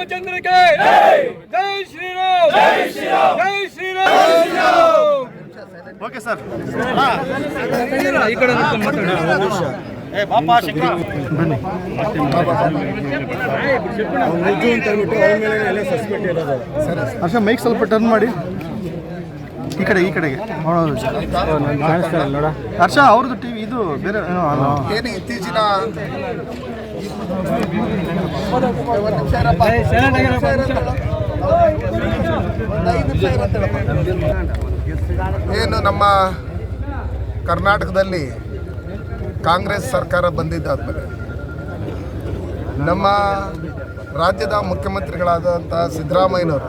ರಾಮಚಂದ್ರಗೆ. ಜೈ ಶ್ರೀರಾಮ್. ಜೈ ಶ್ರೀರಾಮ್. ಜೈ ಶ್ರೀರಾಮ್. Okay sir. ಈ ಕಡೆ ಬನ್ನಿ. ಹರ್ಷ ಮೈಕ್ ಸ್ವಲ್ಪ ಟರ್ನ್ ಮಾಡಿ. ಈ ಕಡೆ ಈ ಕಡೆಗೆ. ಹರ್ಷ ಅವ್ರದ್ದು ಟಿವಿ ಇದು ಬೇರೆ ಏನು ಇತ್ತೀಚಿನ ಏನು ನಮ್ಮ ಕರ್ನಾಟಕದಲ್ಲಿ ಕಾಂಗ್ರೆಸ್ ಸರ್ಕಾರ ಬಂದಿದ್ದಾದ್ಮೇಲೆ ನಮ್ಮ ರಾಜ್ಯದ ಮುಖ್ಯಮಂತ್ರಿಗಳಾದಂಥ ಸಿದ್ದರಾಮಯ್ಯನವರು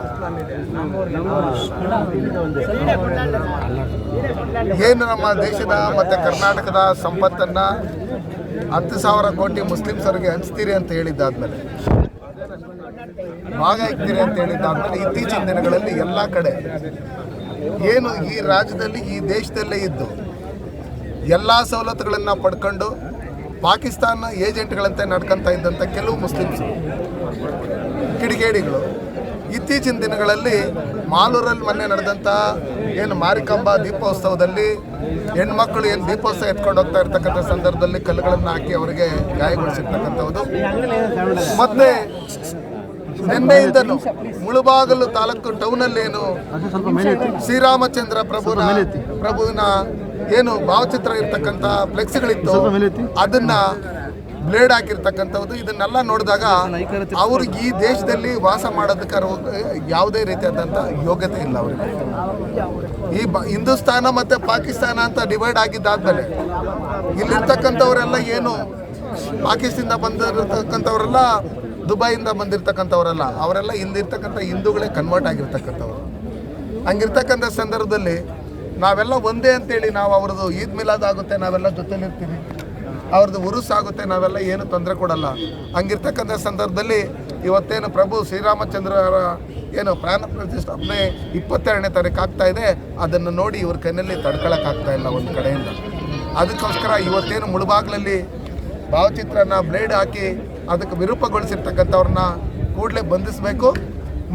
ಏನು ನಮ್ಮ ದೇಶದ ಮತ್ತು ಕರ್ನಾಟಕದ ಸಂಪತ್ತನ್ನು ಹತ್ತು ಸಾವಿರ ಕೋಟಿ ಮುಸ್ಲಿಮ್ಸರಿಗೆ ಹಂಚ್ತೀರಿ ಅಂತ ಹೇಳಿದ್ದಾದ್ಮೇಲೆ, ಭಾಗ ಇಕ್ತೀರಿ ಅಂತ ಹೇಳಿದ್ದಾದ್ಮೇಲೆ ಇತ್ತೀಚಿನ ದಿನಗಳಲ್ಲಿ ಎಲ್ಲ ಕಡೆ ಏನು ಈ ರಾಜ್ಯದಲ್ಲಿ, ಈ ದೇಶದಲ್ಲೇ ಇದ್ದು ಎಲ್ಲ ಸವಲತ್ತುಗಳನ್ನು ಪಡ್ಕೊಂಡು ಪಾಕಿಸ್ತಾನ ಏಜೆಂಟ್ಗಳಂತೆ ನಡ್ಕೊತಾ ಇದ್ದಂಥ ಕೆಲವು ಮುಸ್ಲಿಮ್ಸ್ ಕಿಡಿಗೇಡಿಗಳು ಇತ್ತೀಚಿನ ದಿನಗಳಲ್ಲಿ ಮಾಲೂರಲ್ಲಿ ಮೊನ್ನೆ ನಡೆದಂಥ ಏನು ಮಾರಿಕಂಬ ದೀಪೋತ್ಸವದಲ್ಲಿ ಹೆಣ್ಮಕ್ಳು ಏನು ದೀಪೋತ್ಸವ ಎತ್ಕೊಂಡು ಹೋಗ್ತಾ ಇರ್ತಕ್ಕಂಥ ಸಂದರ್ಭದಲ್ಲಿ ಕಲ್ಲುಗಳನ್ನು ಹಾಕಿ ಅವರಿಗೆ ಗಾಯಗೊಳಿಸಿರ್ತಕ್ಕಂಥದ್ದು ಮತ್ತೆ ನಿನ್ನೆಯಿಂದಲೂ ಮುಳುಬಾಗಲು ತಾಲೂಕು ಟೌನಲ್ಲೇನು. ಶ್ರೀರಾಮಚಂದ್ರ ಪ್ರಭುನ ಪ್ರಭುವಿನ ಏನು ಭಾವಚಿತ್ರ ಇರ್ತಕ್ಕಂಥ ಫ್ಲೆಕ್ಸ್ಗಳಿತ್ತು ಅದನ್ನ ಬ್ಲೇಡ್ ಹಾಕಿರ್ತಕ್ಕಂಥದ್ದು ಇದನ್ನೆಲ್ಲ ನೋಡಿದಾಗ ಅವ್ರಿಗೆ ಈ ದೇಶದಲ್ಲಿ ವಾಸ ಮಾಡೋದಕ್ಕೆ ಯಾವುದೇ ರೀತಿಯಾದಂಥ ಯೋಗ್ಯತೆ ಇಲ್ಲ ಅವರಿಗೆ. ಈ ಬ, ಹಿಂದೂಸ್ತಾನ ಮತ್ತು ಪಾಕಿಸ್ತಾನ ಅಂತ ಡಿವೈಡ್ ಆಗಿದ್ದಾದ್ಮೇಲೆ ಇಲ್ಲಿರ್ತಕ್ಕಂಥವರೆಲ್ಲ ಏನು, ಪಾಕಿಸ್ತಾನದಿಂದ ಬಂದಿರತಕ್ಕಂಥವರೆಲ್ಲ, ದುಬೈಯಿಂದ ಬಂದಿರತಕ್ಕಂಥವರೆಲ್ಲ, ಅವರೆಲ್ಲ ಇಲ್ಲಿರ್ತಕ್ಕಂಥ ಹಿಂದೂಗಳೇ ಕನ್ವರ್ಟ್ ಆಗಿರ್ತಕ್ಕಂಥವ್ರು. ಹಂಗಿರ್ತಕ್ಕಂಥ ಸಂದರ್ಭದಲ್ಲಿ ನಾವೆಲ್ಲ ಒಂದೇ ಅಂತೇಳಿ ನಾವು ಅವ್ರದ್ದು ಈದ್ ಮಿಲಾದ್ ಆಗುತ್ತೆ, ನಾವೆಲ್ಲ ಜೊತೆಲಿರ್ತೀವಿ. ಅವ್ರದ್ದು ಉರುಸಾಗುತ್ತೆ, ನಾವೆಲ್ಲ ಏನು ತೊಂದರೆ ಕೊಡಲ್ಲ. ಹಂಗಿರ್ತಕ್ಕಂಥ ಸಂದರ್ಭದಲ್ಲಿ ಇವತ್ತೇನು ಪ್ರಭು ಶ್ರೀರಾಮಚಂದ್ರರ ಏನು ಪ್ರಾಣ ಪ್ರತಿಷ್ಠಾಪನೆ ಇಪ್ಪತ್ತೆರಡನೇ ತಾರೀಕು ಆಗ್ತಾ ಇದೆ, ಅದನ್ನು ನೋಡಿ ಇವ್ರ ಕೈನಲ್ಲಿ ತಡ್ಕೊಳಕ್ಕಾಗ್ತಾ ಇಲ್ಲ ಒಂದು ಕಡೆಯಿಂದ. ಅದಕ್ಕೋಸ್ಕರ ಇವತ್ತೇನು ಮುಳುಬಾಗ್ಲಲ್ಲಿ ಭಾವಚಿತ್ರನ ಬ್ಲೇಡ್ ಹಾಕಿ ಅದಕ್ಕೆ ವಿರೂಪಗೊಳಿಸಿರ್ತಕ್ಕಂಥವ್ರನ್ನ ಕೂಡಲೇ ಬಂಧಿಸಬೇಕು.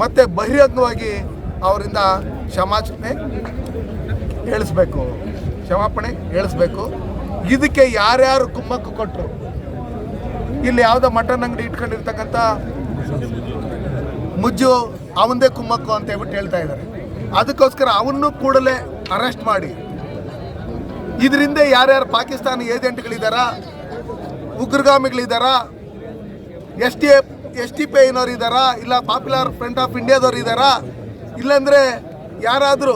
ಮತ್ತು ಬಹಿರಂಗವಾಗಿ ಅವರಿಂದ ಕ್ಷಮಾಚನೆ ಹೇಳಿಸ್ಬೇಕು. ಕ್ಷಮಾಪಣೆ ಹೇಳಿಸ್ಬೇಕು. ಇದಕ್ಕೆ ಯಾರ್ಯಾರು ಕುಮ್ಮಕ್ಕು ಕೊಟ್ಟರು ಇಲ್ಲಿ ಯಾವುದೋ ಮಟನ್ ಅಂಗಡಿ ಇಟ್ಕೊಂಡಿರ್ತಕ್ಕಂಥ ಮುಜ್ಜು ಅವಂದೇ ಕುಮ್ಮಕ್ಕು ಅಂತ ಹೇಳ್ಬಿಟ್ಟು ಹೇಳ್ತಾ ಇದ್ದಾರೆ. ಅದಕ್ಕೋಸ್ಕರ ಅವನ್ನು ಕೂಡಲೇ ಅರೆಸ್ಟ್ ಮಾಡಿ. ಇದರಿಂದ ಯಾರ್ಯಾರು ಪಾಕಿಸ್ತಾನಿ ಏಜೆಂಟ್ಗಳಿದ್ದಾರಾ ಉಗ್ರಗಾಮಿಗಳಿದ್ದಾರಾ S T S T P ಐನವ್ರು ಇದ್ದಾರಾ ಇಲ್ಲ ಪಾಪ್ಯುಲರ್ ಫ್ರಂಟ್ ಆಫ್ ಇಂಡಿಯಾದವ್ರು ಇದ್ದಾರಾ ಇಲ್ಲಾಂದರೆ ಯಾರಾದರೂ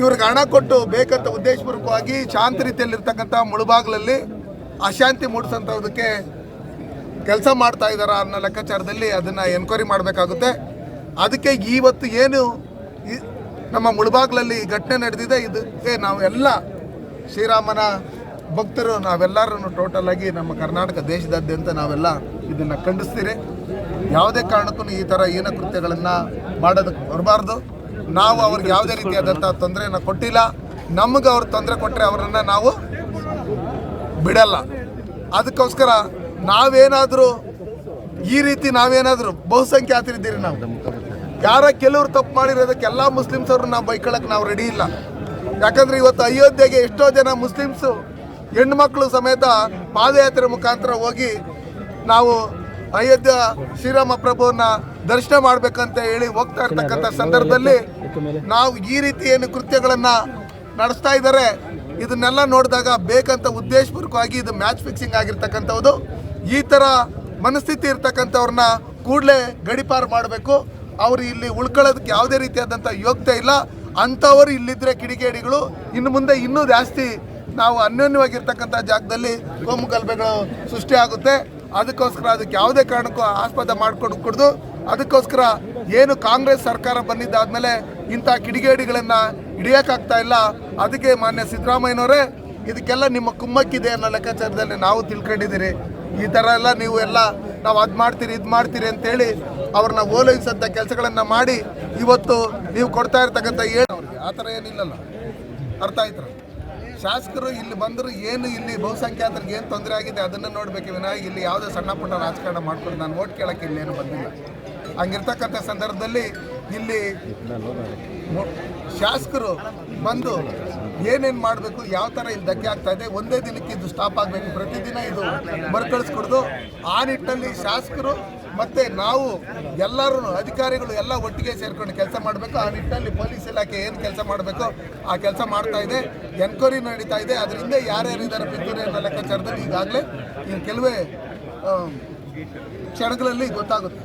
ಇವ್ರಿಗೆ ಹಣ ಕೊಟ್ಟು ಬೇಕಂತ ಉದ್ದೇಶಪೂರ್ವಕವಾಗಿ ಶಾಂತ ರೀತಿಯಲ್ಲಿರ್ತಕ್ಕಂಥ ಮುಳುಬಾಗ್ಲಲ್ಲಿ ಅಶಾಂತಿ ಮೂಡಿಸೋದಕ್ಕೆ ಕೆಲಸ ಮಾಡ್ತಾ ಇದ್ದಾರಾ ಅನ್ನೋ ಲೆಕ್ಕಾಚಾರದಲ್ಲಿ ಅದನ್ನು ಎನ್ಕ್ವೈರಿ ಮಾಡಬೇಕಾಗುತ್ತೆ. ಅದಕ್ಕೆ ಇವತ್ತು ಏನು ನಮ್ಮ ಮುಳುಬಾಗ್ಲಲ್ಲಿ ಘಟನೆ ನಡೆದಿದೆ, ಇದಕ್ಕೆ ನಾವೆಲ್ಲ ಶ್ರೀರಾಮನ ಭಕ್ತರು ನಾವೆಲ್ಲರೂ ಟೋಟಲ್ ಆಗಿ ನಮ್ಮ ಕರ್ನಾಟಕ ದೇಶದಾದ್ಯಂತ ನಾವೆಲ್ಲ ಇದನ್ನು ಖಂಡಿಸ್ತೀರಿ. ಯಾವುದೇ ಕಾರಣಕ್ಕೂ ಈ ಥರ ಹೀನ ಕೃತ್ಯಗಳನ್ನು ಮಾಡೋದಕ್ಕೆ ಬರಬಾರ್ದು. ನಾವು ಅವ್ರಿಗೆ ಯಾವುದೇ ರೀತಿಯಾದಂಥ ತೊಂದರೆಯನ್ನು ಕೊಟ್ಟಿಲ್ಲ. ನಮಗೆ ಅವ್ರು ತೊಂದರೆ ಕೊಟ್ಟರೆ ಅವರನ್ನು ನಾವು ಬಿಡಲ್ಲ. ಅದಕ್ಕೋಸ್ಕರ ನಾವೇನಾದರೂ ಈ ರೀತಿ ನಾವೇನಾದರೂ ಬಹುಸಂಖ್ಯಾತರಿದ್ದೀರಿ ನಾವು. ಯಾರ ಕೆಲವರು ತಪ್ಪು ಮಾಡಿರೋದಕ್ಕೆ ಎಲ್ಲ ಮುಸ್ಲಿಮ್ಸ್ ಅವ್ರನ್ನ ನಾವು ಬೈಕೊಳ್ಳೋಕೆ ನಾವು ರೆಡಿ ಇಲ್ಲ. ಯಾಕಂದ್ರೆ ಇವತ್ತು ಅಯೋಧ್ಯೆಗೆ ಎಷ್ಟೋ ಜನ ಮುಸ್ಲಿಮ್ಸು ಹೆಣ್ಮಕ್ಳು ಸಮೇತ ಪಾದಯಾತ್ರೆ ಮುಖಾಂತರ ಹೋಗಿ ನಾವು ಅಯೋಧ್ಯ ಶ್ರೀರಾಮ ಪ್ರಭುವನ್ನ ದರ್ಶನ ಮಾಡ್ಬೇಕಂತ ಹೇಳಿ ಹೋಗ್ತಾ ಇರ್ತಕ್ಕಂಥ ಸಂದರ್ಭದಲ್ಲಿ ನಾವು ಈ ರೀತಿ ಏನು ಕೃತ್ಯಗಳನ್ನ ನಡೆಸ್ತಾ ಇದ್ದಾರೆ. ಇದನ್ನೆಲ್ಲ ನೋಡಿದಾಗ ಬೇಕಂತ ಉದ್ದೇಶಪೂರ್ವಕವಾಗಿ ಇದು ಮ್ಯಾಚ್ ಫಿಕ್ಸಿಂಗ್ ಆಗಿರ್ತಕ್ಕಂಥದ್ದು. ಈ ಥರ ಮನಸ್ಥಿತಿ ಇರ್ತಕ್ಕಂಥವ್ರನ್ನ ಕೂಡಲೇ ಗಡಿಪಾರು ಮಾಡಬೇಕು. ಅವರು ಇಲ್ಲಿ ಉಳ್ಕೊಳ್ಳೋದಕ್ಕೆ ಯಾವುದೇ ರೀತಿಯಾದಂಥ ಯೋಗ್ಯತೆ ಇಲ್ಲ. ಅಂಥವರು ಇಲ್ಲಿದ್ದರೆ ಕಿಡಿಗೇಡಿಗಳು. ಇನ್ನು ಮುಂದೆ ಇನ್ನೂ ಜಾಸ್ತಿ ನಾವು ಅನ್ಯೋನ್ಯವಾಗಿರ್ತಕ್ಕಂಥ ಜಾಗದಲ್ಲಿ ಕೋಮು ಗಲಭೆಗಳು ಸೃಷ್ಟಿಯಾಗುತ್ತೆ ಅದಕ್ಕೋಸ್ಕರ ಅದಕ್ಕೆ ಯಾವುದೇ ಕಾರಣಕ್ಕೂ ಆಸ್ಪದ ಮಾಡಿಕೊಂಡು ಕೊಡ್ದು ಅದಕ್ಕೋಸ್ಕರ ಏನು ಕಾಂಗ್ರೆಸ್ ಸರ್ಕಾರ ಬಂದಿದ್ದಾದ್ಮೇಲೆ ಇಂಥ ಕಿಡಿಗೇಡಿಗಳನ್ನು ಹಿಡಿಯೋಕ್ಕಾಗ್ತಾ ಇಲ್ಲ. ಅದಕ್ಕೆ ಮಾನ್ಯ ಸಿದ್ದರಾಮಯ್ಯನವರೇ, ಇದಕ್ಕೆಲ್ಲ ನಿಮ್ಮ ಕುಮ್ಮಕ್ಕಿದೆ ಅನ್ನೋ ಲೆಕ್ಕಾಚಾರದಲ್ಲಿ ನಾವು ತಿಳ್ಕೊಂಡಿದ್ದೀರಿ. ಈ ಥರ ಎಲ್ಲ ನೀವು ಎಲ್ಲ ನಾವು ಅದು ಮಾಡ್ತೀರಿ, ಇದು ಮಾಡ್ತೀರಿ ಅಂತೇಳಿ ಅವ್ರನ್ನ ಓಲೈಸಂಥ ಕೆಲಸಗಳನ್ನು ಮಾಡಿ ಇವತ್ತು ನೀವು ಕೊಡ್ತಾ ಇರ್ತಕ್ಕಂಥ ಏನು ಅವ್ರಿಗೆ. ಆ ಥರ ಏನಿಲ್ಲಲ್ಲ. ಅರ್ಥ ಆಯ್ತರ ಶಾಸಕರು ಇಲ್ಲಿ ಬಂದರು ಏನು ಇಲ್ಲಿ ಬಹುಸಂಖ್ಯಾತರಿಗೆ ಏನು ತೊಂದರೆ ಆಗಿದೆ ಅದನ್ನು ನೋಡಬೇಕು. ವಿನಃ ಇಲ್ಲಿ ಯಾವುದೇ ಸಣ್ಣ ಪುಟ್ಟ ರಾಜಕಾರಣ ಮಾಡ್ಕೊಂಡು ನಾನು ಓಟ್ ಕೇಳೋಕ್ಕೆ ಇಲ್ಲೇನು ಬಂದಿಲ್ಲ. ಹಂಗಿರ್ತಕ್ಕಂಥ ಸಂದರ್ಭದಲ್ಲಿ ಇಲ್ಲಿ ಶಾಸಕರು ಬಂದು ಏನೇನು ಮಾಡಬೇಕು, ಯಾವ ಥರ ಇಲ್ಲಿ ಧಕ್ಕೆ ಆಗ್ತಾ ಇದೆ, ಒಂದೇ ದಿನಕ್ಕೆ ಇದು ಸ್ಟಾಪ್ ಆಗಬೇಕು, ಪ್ರತಿದಿನ ಇದು ಮರುಕಳಿಸ್ಕೊಡ್ದು. ಆ ನಿಟ್ಟಲ್ಲಿ ಶಾಸಕರು ಮತ್ತು ನಾವು ಎಲ್ಲರೂ ಅಧಿಕಾರಿಗಳು ಎಲ್ಲ ಒಟ್ಟಿಗೆ ಸೇರ್ಕೊಂಡು ಕೆಲಸ ಮಾಡಬೇಕು. ಆ ನಿಟ್ಟಲ್ಲಿ ಪೊಲೀಸ್ ಇಲಾಖೆ ಏನು ಕೆಲಸ ಮಾಡಬೇಕು ಆ ಕೆಲಸ ಮಾಡ್ತಾ ಇದೆ. ಎನ್ಕ್ವೈರಿ ನಡೀತಾ ಇದೆ. ಅದರಿಂದ ಯಾರ್ಯಾರು ಇದ್ದಾರೆ ಪಿತೂರಿ ಅನ್ನೋ ಲೆಕ್ಕಾಚಾರದಲ್ಲಿ ಈಗಾಗಲೇ ಕೆಲವೇ ಕ್ಷಣಗಳಲ್ಲಿ ಗೊತ್ತಾಗುತ್ತೆ.